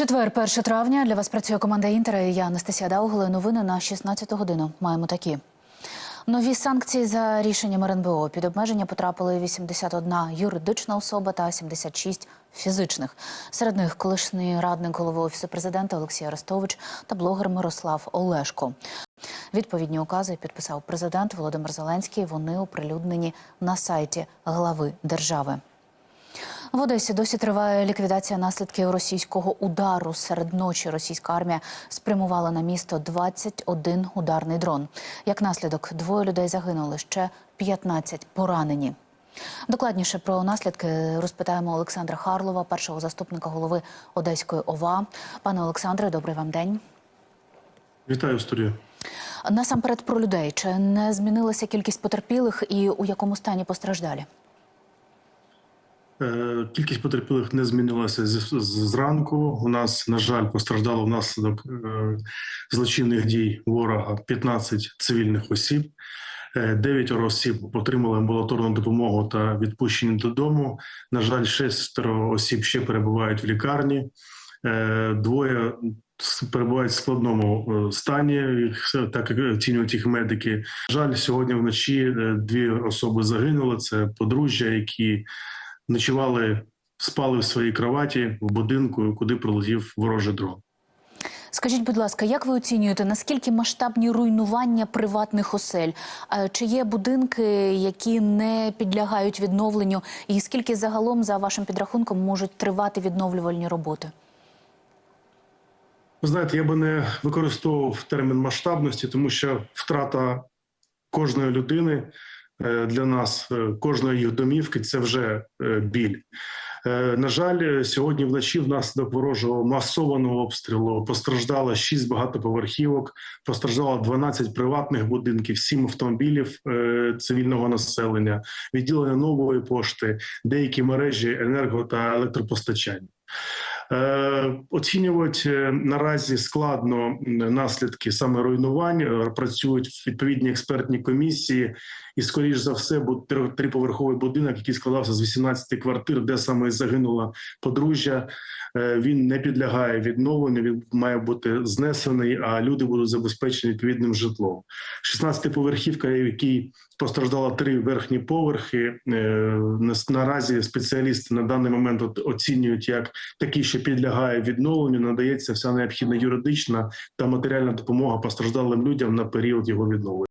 Четвер, 1 травня. Для вас працює команда Інтера. Я Анастасія Даугли. Новини на 16 годину. Маємо такі. Нові санкції за рішенням РНБО. Під обмеження потрапили 81 юридична особа та 76 фізичних. Серед них колишній радник голови офісу президента Олексій Арестович та блогер Мирослав Олешко. Відповідні укази підписав президент Володимир Зеленський. Вони оприлюднені на сайті глави держави. В Одесі досі триває ліквідація наслідків російського удару. Серед ночі російська армія спрямувала на місто 21 ударний дрон. Як наслідок, двоє людей загинули, ще 15 поранені. Докладніше про наслідки розпитаємо Олександра Харлова, першого заступника голови Одеської ОВА. Пане Олександре, добрий вам день. Вітаю студію. Насамперед про людей. Чи не змінилася кількість потерпілих і у якому стані постраждалі? Е, Кількість потерпілих не змінилася зранку. У нас, на жаль, постраждало внаслідок е, злочинних дій ворога 15 цивільних осіб. Е, Дев'ятеро осіб отримали амбулаторну допомогу та відпущені додому. На жаль, шестеро осіб ще перебувають в лікарні. Двоє перебувають в складному стані, так як оцінюють їх медики. На жаль, сьогодні вночі дві особи загинули. Це подружжя, які ночували, спали в своїй кроваті в будинку, куди прилетів ворожий дрон. Скажіть, будь ласка, як ви оцінюєте, наскільки масштабні руйнування приватних осель? Чи є будинки, які не підлягають відновленню, і скільки загалом, за вашим підрахунком, можуть тривати відновлювальні роботи? Ви знаєте, я би не використовував термін масштабності, тому що втрата кожної людини для нас, е, кожної їх домівки це вже е, біль. Е, На жаль, е, сьогодні вночі внаслідок ворожого масованого обстрілу постраждало 6 багатоповерхівок, постраждало 12 приватних будинків, 7 автомобілів е, цивільного населення, відділення нової пошти, деякі мережі енерго та електропостачання. Е, Оцінювати е, наразі складно наслідки саме руйнувань. Е, Працюють відповідні експертні комісії, і скоріш за все, три- триповерховий будинок, який складався з 18 квартир, де саме загинула подружжя. Е, Він не підлягає відновленню. Він має бути знесений, а люди будуть забезпечені відповідним житлом. 16-поверхівка, в якій постраждало три верхні поверхи. е, Наразі спеціалісти на даний момент оцінюють як такий, що підлягає відновленню. Надається вся необхідна юридична та матеріальна допомога постраждалим людям на період його відновлення.